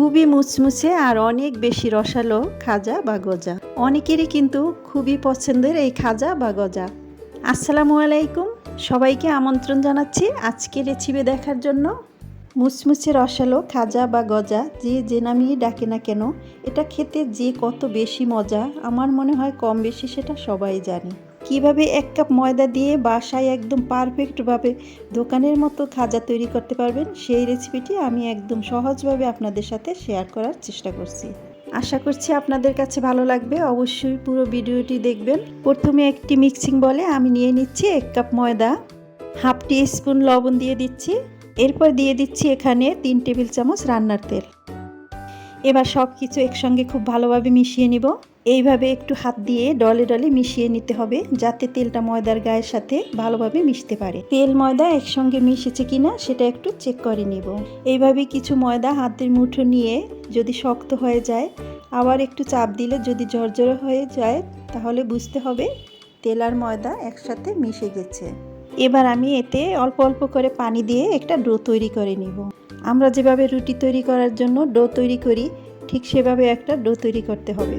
খুবই মুচমুচে আর অনেক বেশি রসালো খাজা বা গজা। অনেকেরই কিন্তু খুবই পছন্দের এই খাজা বা গজা। আসসালামু আলাইকুম। সবাইকে আমন্ত্রণ জানাচ্ছি আজকে রেসিপি দেখার জন্য। মুচমুচে রসালো খাজা বা গজা যে যে নামিয়ে ডাকে না কেন, এটা খেতে যে কত বেশি মজা, আমার মনে হয় কম বেশি সেটা সবাই জানে। কীভাবে এক কাপ ময়দা দিয়ে বাসায় একদম পারফেক্টভাবে দোকানের মতো খাজা তৈরি করতে পারবেন, সেই রেসিপিটি আমি একদম সহজভাবে আপনাদের সাথে শেয়ার করার চেষ্টা করছি। আশা করছি আপনাদের কাছে ভালো লাগবে। অবশ্যই পুরো ভিডিওটি দেখবেন। প্রথমে একটি মিক্সিং বলে আমি নিয়ে নিচ্ছি এক কাপ ময়দা, হাফ টি স্পুন লবণ দিয়ে দিচ্ছি। এরপর দিয়ে দিচ্ছি এখানে তিন টেবিল চামচ রান্নার তেল। এবার সব কিছু একসঙ্গে খুব ভালোভাবে মিশিয়ে নিব। এইভাবে একটু হাত দিয়ে ডলে ডলে মিশিয়ে নিতে হবে যাতে তেলটা ময়দার গায়ের সাথে ভালোভাবে মিশতে পারে। তেল ময়দা একসঙ্গে মিশেছে কিনা সেটা একটু চেক করে নিব। এইভাবে কিছু ময়দা হাতের মুঠো নিয়ে যদি শক্ত হয়ে যায়, আবার একটু চাপ দিলে যদি জর্জরে হয়ে যায়, তাহলে বুঝতে হবে তেল আর ময়দা একসাথে মিশে গেছে। এবার আমি এতে অল্প অল্প করে পানি দিয়ে একটা ডো তৈরি করে নিব। আমরা যেভাবে রুটি তৈরি করার জন্য ডো তৈরি করি, ঠিক সেভাবে একটা ডো তৈরি করতে হবে।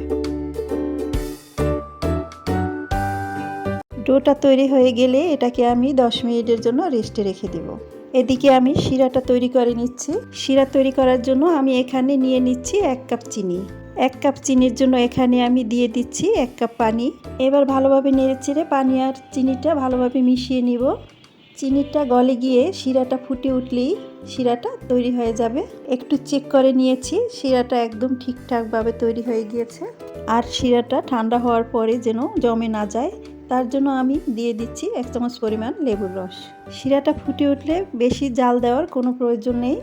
ডোটা তৈরি হয়ে গেলে এটাকে আমি দশ মিনিটের জন্য রেস্টে রেখে দেব। এদিকে আমি শিরাটা তৈরি করে নিচ্ছি। শিরা তৈরি করার জন্য আমি এখানে নিয়ে নিচ্ছি এক কাপ চিনি। এক কাপ চিনির জন্য এখানে আমি দিয়ে দিচ্ছি এক কাপ পানি। এবার ভালোভাবে নেড়ে চেড়ে পানি আর চিনিটা ভালোভাবে মিশিয়ে নিব। চিনিটা গলে গিয়ে শিরাটা ফুটে উঠলেই শিরাটা তৈরি হয়ে যাবে। একটু চেক করে নিয়েছি, শিরাটা একদম ঠিকঠাকভাবে তৈরি হয়ে গিয়েছে। আর শিরাটা ঠান্ডা হওয়ার পরে যেন জমে না যায়, তার জন্য আমি দিয়ে দিচ্ছি এক চামচ পরিমাণ লেবুর রস। শিরাটা ফুটে উঠলে বেশি জাল দেওয়ার কোনো প্রয়োজন নেই।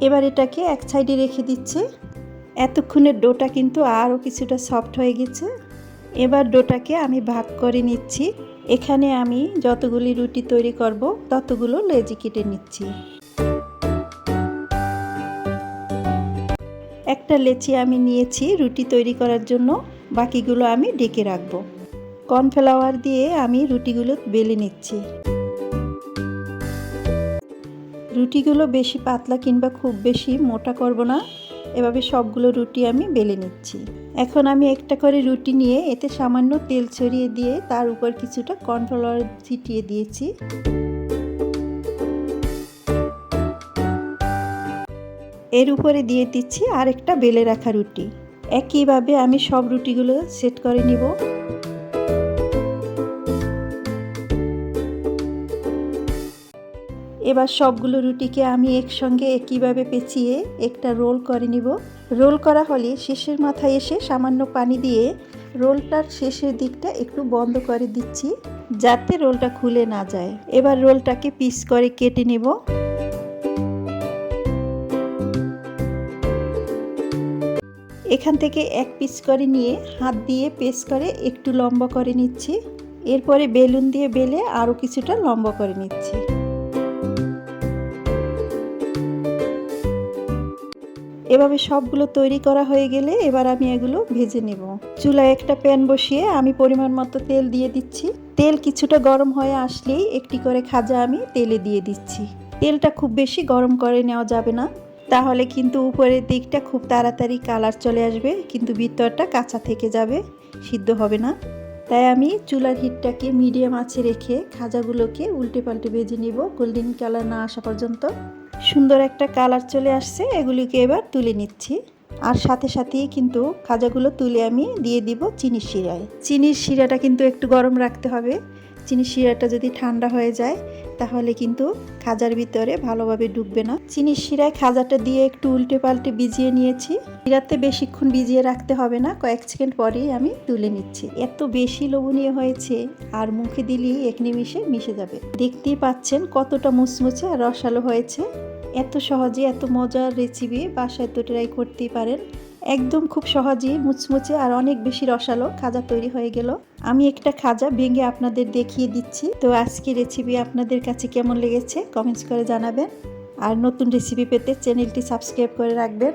এবার এটাকে এক সাইডে রেখে দিচ্ছে। এতক্ষণের ডোটা কিন্তু আরও কিছুটা সফট হয়ে গেছে। এবার ডোটাকে আমি ভাগ করে নিচ্ছি। এখানে আমি যতগুলি রুটি তৈরি করব, ততগুলো লেজি কেটে নিচ্ছি। একটা লেচি আমি নিয়েছি রুটি তৈরি করার জন্য, বাকিগুলো আমি ডেকে রাখব। কর্নফ্লাওয়ার দিয়ে আমি রুটিগুলো বেলে নিচ্ছি। রুটিগুলো বেশি পাতলা কিংবা খুব বেশি মোটা করব না, এভাবে সবগুলো রুটি আমি বেলে নিচ্ছি। এখন আমি একটা করে রুটি নিয়ে এতে সামান্য তেল ছড়িয়ে দিয়ে তার উপর কিছুটা কর্নফ্লাওয়ার ছিটিয়ে দিয়েছি। এর উপরে দিয়ে দিচ্ছি আরেকটা বেলে রাখা রুটি। একইভাবে আমি সব রুটিগুলো সেট করে নিব। এবার সবগুলো রুটিকে আমি একসঙ্গে একইভাবে পেঁচিয়ে একটা রোল করে নিব। রোল করা হলে শেষের মাথায় এসে সামান্য পানি দিয়ে রোলটার শেষের দিকটা একটু বন্ধ করে দিচ্ছি, যাতে রোলটা খুলে না যায়। এবার রোলটাকে পিস করে কেটে নেব। এখান থেকে এক পিস করে নিয়ে হাত দিয়ে পেস করে একটু লম্বা করে নিচ্ছি। এরপরে বেলুন দিয়ে বেলে আরও কিছুটা লম্বা করে নিচ্ছি। এভাবে সবগুলো তৈরি করা হয়ে গেলে এবার আমি এগুলো ভেজে নেব। চুলায় একটা প্যান বসিয়ে আমি পরিমাণ মতো তেল দিয়ে দিচ্ছি। তেল কিছুটা গরম হয়ে আসলেই একটি করে খাজা আমি তেলে দিয়ে দিচ্ছি। তেলটা খুব বেশি গরম করে নেওয়া যাবে না। তাহলে কিন্তু উপরের দিকটা খুব তাড়াতাড়ি কালার চলে আসবে, কিন্তু ভিতরটা কাঁচা থেকে যাবে, সিদ্ধ হবে না। তাই আমি চুলার হিটটাকে মিডিয়াম আঁচে রেখে খাজাগুলোকে উল্টে পাল্টে ভেজে নিব। গোল্ডেন কালার না আসা পর্যন্ত। সুন্দর একটা কালার চলে আসছে, এগুলিকে এবার তুলে নিচ্ছি। আর সাথে সাথেই কিন্তু খাজাগুলো তুলে আমি দিয়ে দিব চিনির শিরায়। চিনির শিরাটা কিন্তু একটু গরম রাখতে হবে। চিনির শিরাটা যদি ঠান্ডা হয়ে যায়, তাহলে কিন্তু খাজার ভিতরে ভালোভাবে ডুববে না। চিনির শিরায় খাজাটা দিয়ে একটু উল্টে পাল্টে ভিজিয়ে নিয়েছি। শিরাতে বেশিক্ষণ ভিজিয়ে রাখতে হবে না। কয়েক সেকেন্ড পরেই আমি তুলে নিচ্ছি। এত বেশি লোভনীয় হয়েছে, আর মুখে দিলেই এক নিমিষে মিশে যাবে। দেখতেই পাচ্ছেন কতটা মুচমুচে আর রসালো হয়েছে। এত সহজে, এত মজার রেসিপি বাসায় তো ট্রাই করতেই পারেন। একদম খুব সহজেই মুচমুচে আর অনেক বেশি রসালো খাজা তৈরি হয়ে গেল। আমি একটা খাজা ভেঙে আপনাদের দেখিয়ে দিচ্ছি। তো আজকে রেসিপি আপনাদের কাছে কেমন লেগেছে? কমেন্টস করে জানাবেন। আর নতুন রেসিপি পেতে চ্যানেলটি সাবস্ক্রাইব করে রাখবেন।